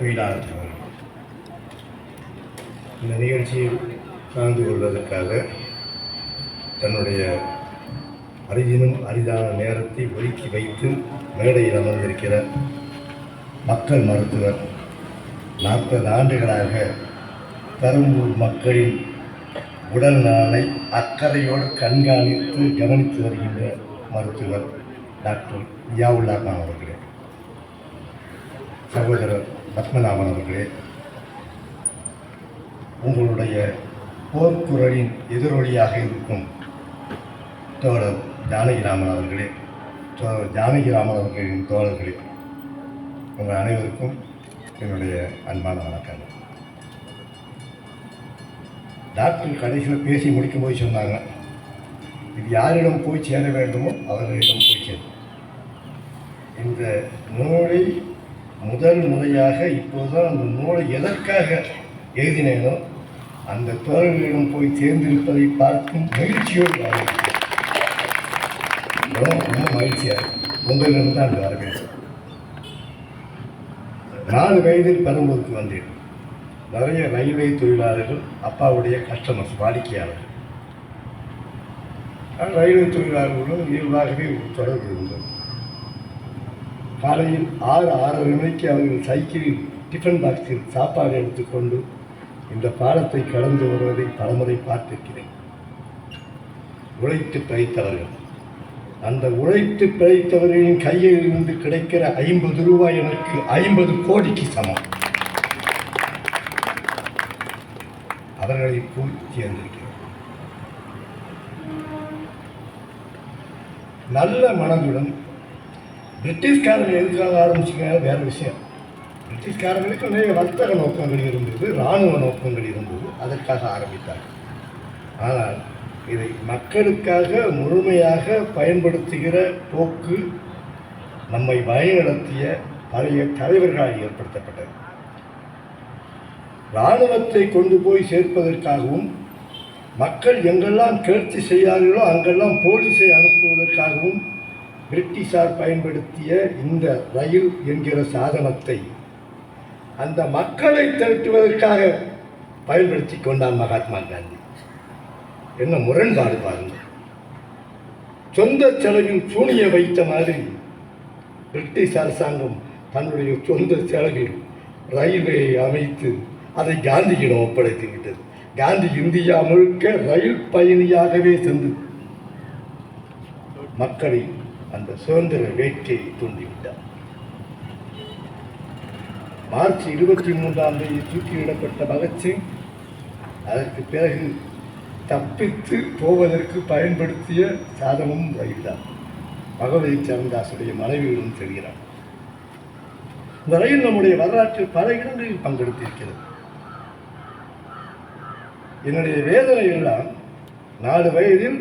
தொழிலாளர்கள். இந்த நிகழ்ச்சியில் கலந்து கொள்வதற்காக தன்னுடைய அரிதினும் அரிதான நேரத்தை ஒதுக்கி வைத்து மேடையில் அமர்ந்திருக்கிற மக்கள் மருத்துவர் நாற்பது ஆண்டுகளாக பெரம்பூர் மக்களின் உடல் நலனை அக்கறையோடு கண்காணித்து கவனித்து வருகின்ற மருத்துவர் டாக்டர் யாவுல்லா கான் அவர்களே. சகோதரர் பத்மநாபன் அவர்களே உங்களுடைய போர்க்குரலின் எதிரொலியாக இருக்கும் தோழர் ஜானகிராமன் அவர்களே தோழர் ஜானகிராமன் அவர்களின் தோழர்களே உங்கள் அனைவருக்கும் என்னுடைய அன்பான வணக்கங்கள். டாக்டர் கடைசியில் பேசி முடிக்கும்போது சொன்னாங்க இது யாரிடம் போய் சேர வேண்டுமோ அவர்களிடம் போய் சேரும் இந்த நூலை முதல் முறையாக இப்போதுதான் அந்த நூலை எதற்காக எழுதினேனோ அந்த தோழர்களிடம் போய் சேர்ந்திருப்பதை பார்க்கும் மகிழ்ச்சியோடு வாழ்கிறேன். ரொம்ப மகிழ்ச்சியாக உங்களிடம் தான் வர வேண்டும் நாலு வயதில் பெரம்பூருக்கு வந்தேன். நிறைய ரயில்வே தொழிலாளர்கள் அப்பாவுடைய கஸ்டமர்ஸ் வாடிக்கையாளர்கள். ஆனால் ரயில்வே தொழிலாளர்களுடன் இயல்பாகவே தொடர்பு இருந்தது. காலையில் ஆறு ஆறரை மணிக்கு அவர்கள் சைக்கிளில் டிஃபன் பாக்ஸில் சாப்பாடு எடுத்துக்கொண்டு இந்த பாலத்தை கடந்து வருவதை பலமுறை பார்த்திருக்கிறேன். உழைத்து பிழைத்தவர்கள். அந்த உழைத்து பிழைத்தவர்களின் கையில் இருந்து கிடைக்கிற ஐம்பது ரூபாய் எனக்கு ஐம்பது கோடிக்கு சமம். அவர்களை போய் சேர்ந்திருக்கிறோம் நல்ல மனதுடன் பிரிட்டிஷ்காரர்கள் எதுக்காக ஆரம்பிச்சுங்க வேறு விஷயம். பிரிட்டிஷ்காரர்களுக்கு நிறைய வர்த்தக நோக்கங்கள் இருந்தது இராணுவ நோக்கங்கள் இருந்தது. அதற்காக ஆரம்பித்தார்கள். ஆனால் இதை மக்களுக்காக முழுமையாக பயன்படுத்துகிற போக்கு நம்மை வழிநடத்திய பழைய தலைவர்களால் ஏற்படுத்தப்பட்டது. இராணுவத்தை கொண்டு போய் சேர்ப்பதற்காகவும் மக்கள் எங்கெல்லாம் கிளர்ச்சி செய்யார்களோ அங்கெல்லாம் போலீஸை அனுப்புவதற்காகவும் பிரிட்டிஷார் பயன்படுத்திய இந்த ரயில் என்கிற சாதனத்தை அந்த மக்களை திரட்டுவதற்காக பயன்படுத்தி கொண்டார் மகாத்மா காந்தி. என்ன முரண்பாடு பாருங்க. சொந்த செலவில் சூனிய வைத்த மாதிரி பிரிட்டிஷ் அரசாங்கம் தன்னுடைய சொந்த செலவில் ரயிலை அமைத்து அதை காந்தியிடம் ஒப்படைத்துக்கிட்டது காந்தி இந்தியா முழுக்க ரயில் பயணியாகவே சென்று மக்களை அந்த சுதந்திர வேட்கையை தூண்டிவிட்டார். மார்ச் இருபத்தி மூன்றாம் தேதி தூக்கிவிடப்பட்ட பகத்சிங் அதற்கு பிறகு தப்பித்து போவதற்கு பயன்படுத்திய சாதனமும் ரயில்தான். பகவதி சரண்தாசுடைய மனைவியிடம் தெரிகிறார் இந்த ரயில் நம்முடைய வரலாற்றில் பல இடங்களில் பங்கெடுத்திருக்கிறது. என்னுடைய வேதனை எல்லாம் நாலு வயதில்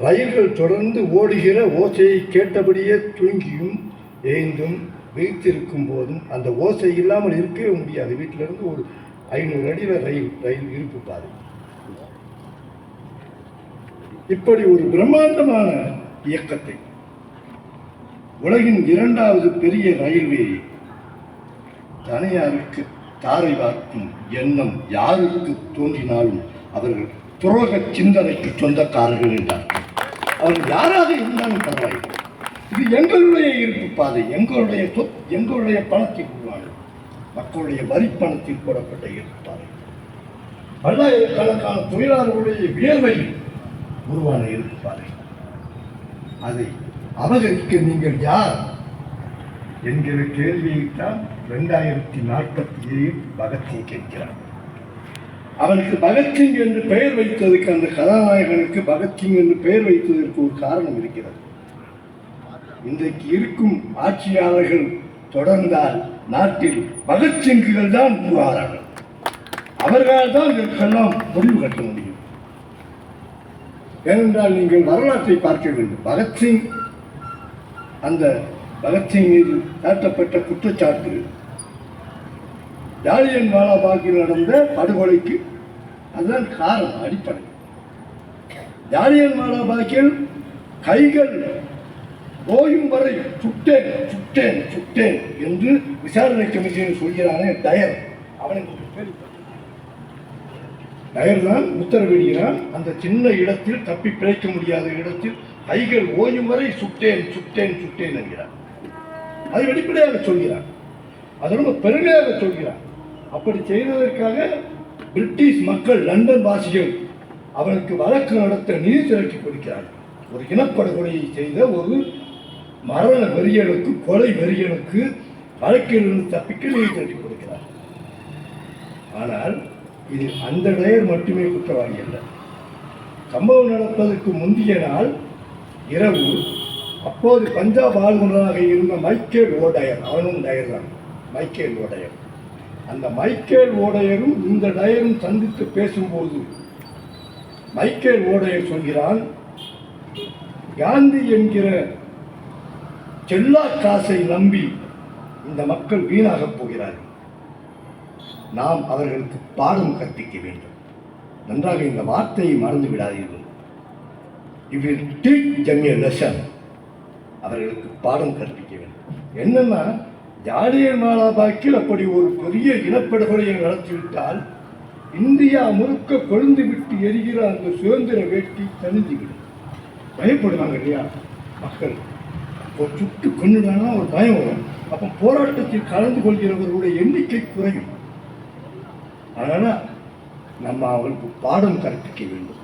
ரயில்கள் தொடர்ந்து ஓடுகிற ஓசையை கேட்டபடியே தூங்கியும் ஏய்ந்தும் விழித்திருக்கும் போதும் அந்த ஓசை இல்லாமல் இருக்கவே முடியாது. வீட்டிலிருந்து ஒரு ஐநூறு அடியில் ரயில் ரயில் இருப்பு பாதை. இப்படி ஒரு பிரம்மாண்டமான இயக்கத்தை உலகின் இரண்டாவது பெரிய ரயில்வே தனியாருக்கு தாரை வார்க்கும் எண்ணம் யாருக்கு தோன்றினாலும் அவர்கள் துரோக சிந்தனைக்கு சொந்தக்காரர்கள் என்றார் அவர்கள் யாராக இருந்தாலும் பரவாயில்லை. இது எங்களுடைய இருப்பு பாதை. எங்களுடைய சொத் எங்களுடைய பணத்தில் உருவானது மக்களுடைய வரி பணத்தில் போடப்பட்ட இருப்பு பாதை. பல்லாயிரக்கணக்கான தொழிலாளர்களுடைய வியர்வையில் உருவான இருப்பு பாதை. அதை அபகரிக்க நீங்கள் யார்? என்கிற கேள்வியைத்தான் ரெண்டாயிரத்தி நாற்பத்தி ஏழில் பகத்சிங் கேட்கிறார். அவனுக்கு பகத்சிங் என்று பெயர் வைத்ததுக்கு அந்த கதாநாயகனுக்கு பகத்சிங் என்று பெயர் வைத்ததற்கு ஒரு காரணம் இருக்கிறது. இன்றைக்கு இருக்கும் ஆட்சியாளர்கள் தொடர்ந்தால் நாட்டில் பகத்சிங்குகள் தான் உருவாகிறார்கள் அவர்களால் தான் இதற்கெல்லாம் முடிவு கட்ட முடியும். ஏனென்றால் நீங்கள் வரலாற்றை பார்க்க வேண்டும். பகத்சிங் அந்த பகத்சிங் மீது காட்டப்பட்ட குற்றச்சாட்டு ஜாலியன் வாலாபாகில் நடந்த படுகொலைக்கு அதுதான் காரணம் அடிப்படை. ஜாலியன் வாலாபாகில் கைகள் ஓயும் வரை சுட்டேன் சுட்டேன் சுட்டேன் என்று விசாரணை கமிஷன் சொல்கிறானே டயர். அவனை டயர் தான் உத்தரவிடுகிறான். அந்த சின்ன இடத்தில் தப்பி பிழைக்க முடியாத இடத்தில் கைகள் ஓயும் வரை சுட்டேன் சுட்டேன் சுட்டேன் என்கிறான். அதை வெளிப்படையாக சொல்கிறான். அது ரொம்ப பெருமையாக சொல்கிறான். அப்படி செய்ததற்காக பிரிட்டிஷ் மக்கள் லண்டன் வாசிகள் அவனுக்கு வழக்கு நடத்த நிதி திரட்டி கொடுக்கிறார்கள் ஒரு இனப்படுகொலையை செய்த ஒரு மரண வெறியனுக்கு கொலை வெறியனுக்கு வழக்கிலிருந்து தப்பிக்க நிதி திரட்டி கொடுக்கிறார் ஆனால் இது அந்த டயர் மட்டுமே குற்றவாளி அல்ல. சம்பவம் நடப்பதற்கு முந்தைய நாள் இரவு அப்போது பஞ்சாப் ஆளுநராக இருந்த மைக்கேல் ஓடயர் அவனும் டயர் தான் மைக்கேல் ஓடயர் அந்த மைக்கேல் ஓடையரும் இந்த டயரும் சந்தித்து பேசும்போது மைக்கேல் ஓடையர் சொல்கிறான் காந்தி என்கிற செல்லா காசை நம்பி இந்த மக்கள் வீணாகப் போகிறார்கள். நாம் அவர்களுக்கு பாடம் கற்பிக்க வேண்டும். நன்றாக இந்த வார்த்தையை மறந்து விடாதீர்கள். இவில் டீச் ஜமிய லெசன் அவர்களுக்கு பாடம் கற்பிக்க வேண்டும். என்னென்னா ஜாலியன் வாலாபாக்கில் அப்படி ஒரு பெரிய இனப்படுகொலையை நடத்திவிட்டால் இந்தியா முழுக்க கொழுந்து விட்டு எரிகிற அந்த சுதந்திர வேட்டி தணிந்துவிடும் பயப்படுவாங்க இல்லையா மக்கள்? ஒரு சுட்டு கொண்டுடானா ஒரு பயம் வரும். அப்போ போராட்டத்தில் கலந்து கொள்கிறவர்களுடைய எண்ணிக்கை குறையும். அதனால் நம்ம அவருக்கு பாடம் கற்பிக்க வேண்டும்.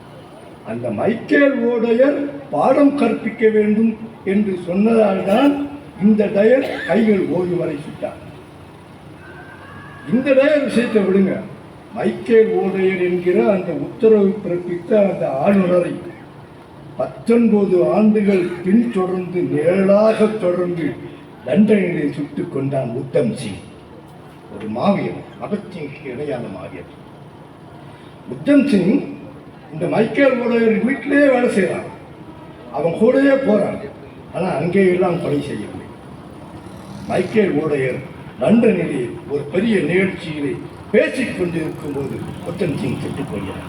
அந்த மைக்கேல் ஓடையர் பாடம் கற்பிக்க வேண்டும் என்று சொன்னதால் தான் இந்த டயர் கைகள் ஓய்வு வரை சுட்டார். இந்த டயர் விஷயத்தை விடுங்க. மைக்கேல் ஓடையர் என்கிற அந்த உத்தரவு பிறப்பித்த அந்த ஆளுநரை பத்தொன்பது ஆண்டுகள் பின்தொடர்ந்து நிழலாக தொடர்ந்து லண்டனிலே சுட்டுக் கொண்டான் உத்தம் சிங் ஒரு மாவீரன் பகத்சிங்க்கு இணையான மாவீரன் உத்தம் சிங் இந்த மைக்கேல் ஓடையர் வீட்டிலேயே வேலை செய்கிறான். அவன் கூடயே போகிறான் ஆனால் அங்கே எல்லாம் கொலை செய்யணும் மைக்கேல் ஓடையர் லண்டனிலே ஒரு பெரிய நிகழ்ச்சியிலே பேசிக் கொண்டிருக்கும் போது உத்தம் சிங் சுட்டுக்கொள்கிறான்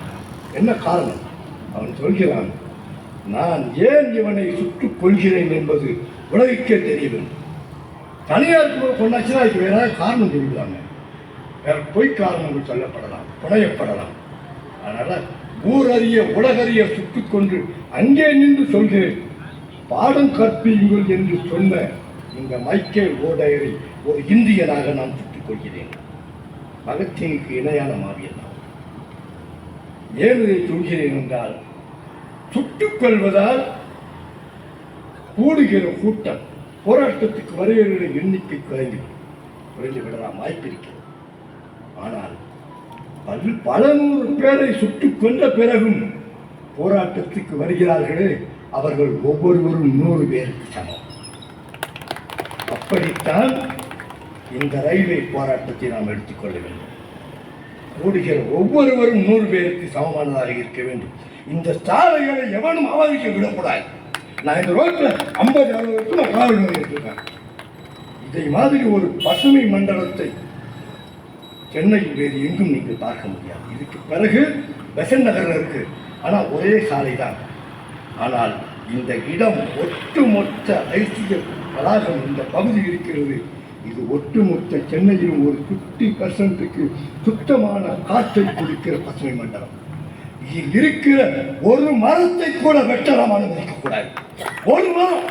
என்ன காரணம்? அவன் சொல்கிறான் நான் ஏன் இவனை சுட்டுக் கொள்கிறேன் என்பது உலகிற்கே தெரியவில்லை தனியார் கொண்டாச்சுன்னா அதுக்கு வேற காரணம் சொல்லிவிடாங்க வேற பொய் காரணங்கள் சொல்லப்படலாம் புனையப்படலாம். அதனால் ஊரறிய உலகறிய சுட்டுக்கொன்று அங்கே நின்று சொல்கிறேன். பாடம் கற்பியுங்கள் என்று சொன்ன இந்த மைக்கேல் ஓடையரை ஒரு இந்தியனாக நான் சுட்டுக் கொள்கிறேன். பகத்சிங்குக்கு இணையான மாவியல் ஏன் இதை சொல்கிறேன் என்றால் சுட்டுக் கொள்வதால் கூடுகிற கூட்டம் போராட்டத்துக்கு வருகிற எண்ணிக்கை குறைந்து குறைந்து விடலாம். வாய்ப்பிருக்கிறது ஆனால் பல் பல நூறு பேரை சுட்டுக் கொண்ட பிறகும் போராட்டத்துக்கு வருகிறார்களே அவர்கள் ஒவ்வொருவரும் நூறு பேருக்கு சமம். அப்படித்தான் இந்த ரயில்வே போராட்டத்தை நாம் எடுத்துக்கொள்ள வேண்டும். கூடுகிற ஒவ்வொருவரும் நூறு பேருக்கு சமமானதாக இருக்க வேண்டும். இந்த சாலைகளை எவனும் அவதிக்க விடக்கூடாது. நான் இந்த ரோட்டில் ஐம்பது அறுபது நான் காவல் இருக்கேன் இதை மாதிரி ஒரு பசுமை மண்டலத்தை சென்னையில் வேறு எங்கும் நீங்கள் பார்க்க முடியாது. இதுக்கு பிறகு பெசன் நகரில் இருக்கு. ஆனால் ஒரே சாலை தான் ஆனால் இந்த இடம் ஒட்டுமொத்த ஐசிய வளாகம் இந்த பகுதி இருக்கிறது. இது ஒட்டுமொத்த சென்னையிலும் ஒரு ஃபிஃப்டி பர்சன்ட்டுக்கு சுத்தமான காற்றை கொடுக்கிற பசுமை மண்டலம். இதில் இருக்கிற ஒரு மரத்தை கூட வெட்டலாம் அனுமதிக்கக்கூடாது ஒரு மரம்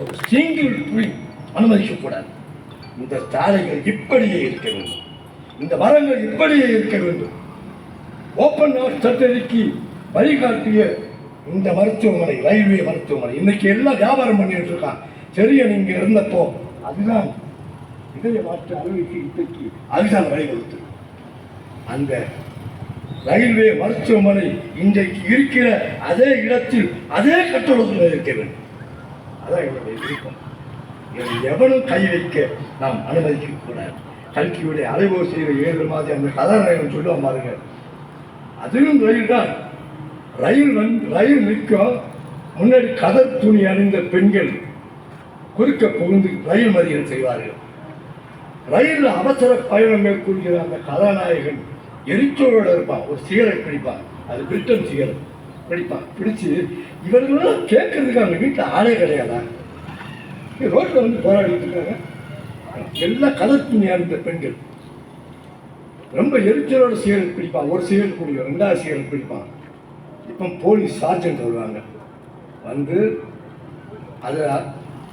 ஒரு சிங்கிள் ட்ரீ அனுமதிக்கக்கூடாது இந்த சாலைகள் இப்படியே இருக்க வேண்டும். இந்த மரங்கள் இப்படியே இருக்க வேண்டும். ஓப்பன் ஹவுஸ் சட்டடிக்கு வழிகாட்டிய இந்த மருத்துவமனை ரயில்வே மருத்துவமனை. இன்னைக்கு எல்லாம் வியாபாரம் பண்ணிட்டு இருக்கான். சரியா நீங்க இருந்தப்போ அதுதான் இதய மாற்று அறுவை சிகிச்சைக்கு அதுதான் வழிவகுத்து அந்த ரயில்வே மருத்துவமனை இன்றைக்கு இருக்கிற அதே இடத்தில் அதே கட்டடத்தில் இருக்க வேண்டும். அதான் என்னுடைய விருப்பம். என்னை எவனும் கை வைக்க நாம் அனுமதிக்க கூடாது. கல்கியுடைய அலைவோசையில் ஏழு மாதிரி அந்த கதாநாயகன் சொல்லுவான் பாருங்க. அதுவும் ரயில் தான் ரயில் வந்து ரயில் நிற்கும் முன்னாடி கதர் துணி அணிந்த பெண்கள் குறுக்க புகுந்து ரயில் மறியல் செய்வார்கள். ரயிலில் அவசர பயணம் மேற்கொள்கிற அந்த கதாநாயகன் எரிச்சலோட இருப்பான். ஒரு சிகரெட் பிடிப்பான். அது பிரிட்டன் சிகரெட் பிடிப்பான். பிடிச்சு இவர்களெல்லாம் கேட்கறதுக்கு அவங்க வீட்டில் ஆளே கிடையாதா? ரோட்டில் வந்து போராடிட்டு இருக்காங்க. எல்லாம் கலர் துணி அணிந்த பெண்கள். ரொம்ப எரிச்சலோட சிகரெட் பிடிப்பான். ஒரு சிகரெட் குடிக்கும் ரெண்டாவது சிகரெட் பிடிப்பான். இப்போ போலீஸ் சார்ஜென்ட் வருவாங்க. வந்து அதை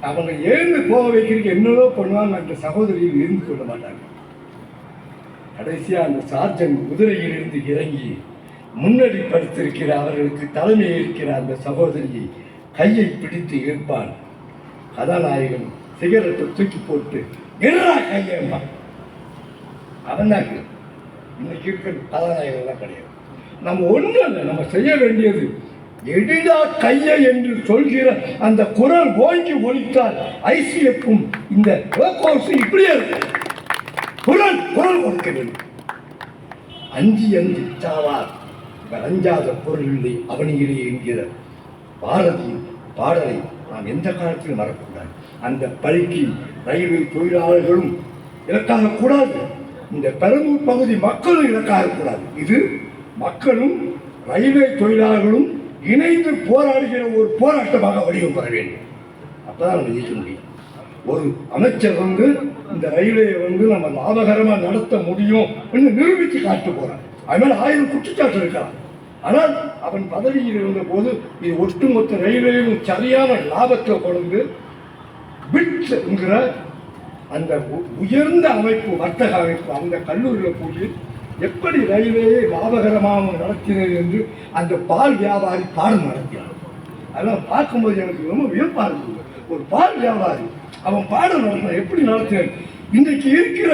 அவங்க எழுந்து போக வைக்கிறதுக்கு என்னவோ பண்ணுவாங்க அந்த சகோதரியில் இருந்து கொள்ள மாட்டாங்க. கடைசியாக அந்த சார்ஜன் குதிரையிலிருந்து இறங்கி முன்னடி படுத்திருக்கிற அவர்களுக்கு தலைமை இருக்கிற அந்த சகோதரியை கையை பிடித்து இருப்பான் கதாநாயகன் சிகரெட்டை தூக்கி போட்டு என்னடா கையேம்பான் அவன் தான் இன்னைக்கு இருக்கிற கதாநாயகன்லாம் கிடையாது. நம்ம ஒன்றும் இல்லை நம்ம செய்ய வேண்டியது. எடிடா கையை என்று சொல்கிற அந்த குரல் ஓங்கி ஒழித்தால் ஐசிஎஃப்பும் இந்த ரோகோஸும் இப்படியே இருக்கும். குரல் குரல் கொடுக்க வேண்டும். அஞ்சி அஞ்சி சாவார் அஞ்சாத பொருள் இல்லை அவனியிலே என்கிற பாரதியின் பாடலை நாம் எந்த காலத்திலும் மறக்கக்கூடாது. அந்த பழிக்கு ரயில்வே தொழிலாளர்களும் இலக்காக கூடாது இந்த பெரம்பூர் பகுதி மக்களும் இலக்காக கூடாது இது மக்களும் ரயில்வே தொழிலாளர்களும் இணைந்து போராடுகிற ஒரு போராட்டமாக வடிவம் பெற வேண்டும். அப்பதான் நம்ம ஜெயிக்க முடியும். ஒரு அமைச்சர் வந்து இந்த ரயில்வேயை வந்து நம்ம லாபகரமாக நடத்த முடியும் என்று நிரூபித்து காட்டு போறான் அது மேலே ஆயிரம் குற்றச்சாட்டு இருக்கலாம். ஆனால் அவன் பதவியில் இருந்த போது இது ஒட்டுமொத்த ரயில்வேயும் சரியான லாபத்தை கொண்டு என்கிற அந்த உ- உயர்ந்த அமைப்பு வர்த்தக அமைப்பு அந்த கல்லூரியில் போய் எப்படி ரயில்வேயை லாபகரமாக நடத்தினது என்று அந்த பால் வியாபாரி பாடம் நடத்தினார் அதெல்லாம் பார்க்கும்போது எனக்கு ரொம்ப வியப்பாக இருந்தது. ஒரு பால் வியாபாரி அவன் பாடம் நடத்தினான் எப்படி நடத்தினான்? இன்றைக்கு இருக்கிற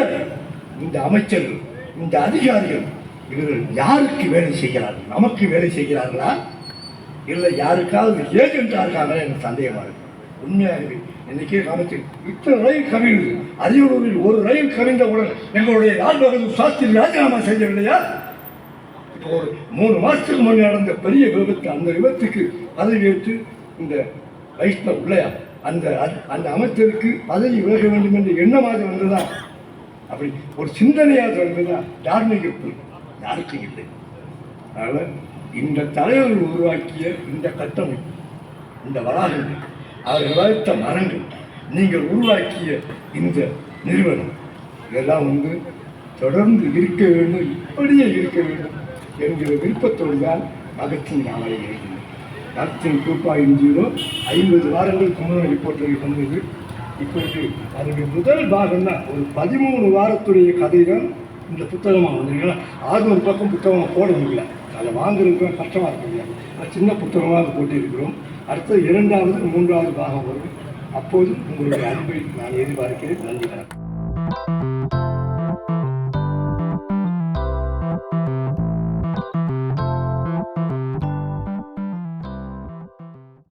இந்த அமைச்சர்கள் இந்த அதிகாரிகள் இவர்கள் யாருக்கு வேலை செய்கிறார்கள்? நமக்கு வேலை செய்கிறார்களா? இல்லை யாருக்காவது ஏஜென்ட்டாக இருக்காங்களா? எனக்கு சந்தேகமாக இருக்கு. உண்மையாகவே இன்னைக்கே காலத்தில் இத்தனை ரயில் கவிழ்ந்து அரியலூரில் ஒரு ரயில் கவிழ்ந்தவுடன் எங்களுடைய லால் பகதூர் சாஸ்திரி ராஜினாமா செய்யவில்லையா? இப்போ ஒரு மூணு மாதத்துக்கு முன்னே நடந்த பெரிய விபத்து அந்த விபத்துக்கு பதவியேற்று இந்த வைஷ்ணவ் உள்ளையா அந்த அந்த- அந்த அமைச்சருக்கு பதவி விலக வேண்டும் என்று எண்ணமாக வந்ததா? அப்படி ஒரு சிந்தனையாக வந்ததா? எப்படி யாருக்கும் இல்லை. அதனால் இந்த தலைவர்கள் உருவாக்கிய இந்த கட்டமைப்பு இந்த வளாகங்கள் அவர்கள் வளர்த்த மரங்கள் நீங்கள் உருவாக்கிய இந்த நிறுவனம் இதெல்லாம் வந்து தொடர்ந்து இருக்க வேண்டும் இப்படியே இருக்க வேண்டும் என்கிற விருப்பத்தோடு தான் பகத்சிங் நாவலை எழுதினேன் பகத்சிங் டூ பாயிண்ட் ஜீரோ ஐம்பது வாரங்களுக்கு முன்னாடி ரிப்போர்ட்டில் வந்தது இப்போது அதனுடைய முதல் பாகம் தான் ஒரு பதிமூணு வாரத்துடைய கதை தான் இந்த புத்தகமாக வந்திருக்குன்னா ஒரு பக்கம் புத்தகமாக போட முடியல அதை வாங்குறதுக்கு கஷ்டமாக இருக்கு அது சின்ன புத்தகமாக போட்டிருக்கிறோம். அடுத்த இரண்டாவது மூன்றாவது பாகம் வரும். அப்போது உங்களுடைய அன்பை நான் எதிர்பார்க்கிறேன். நன்றி வணக்கம்.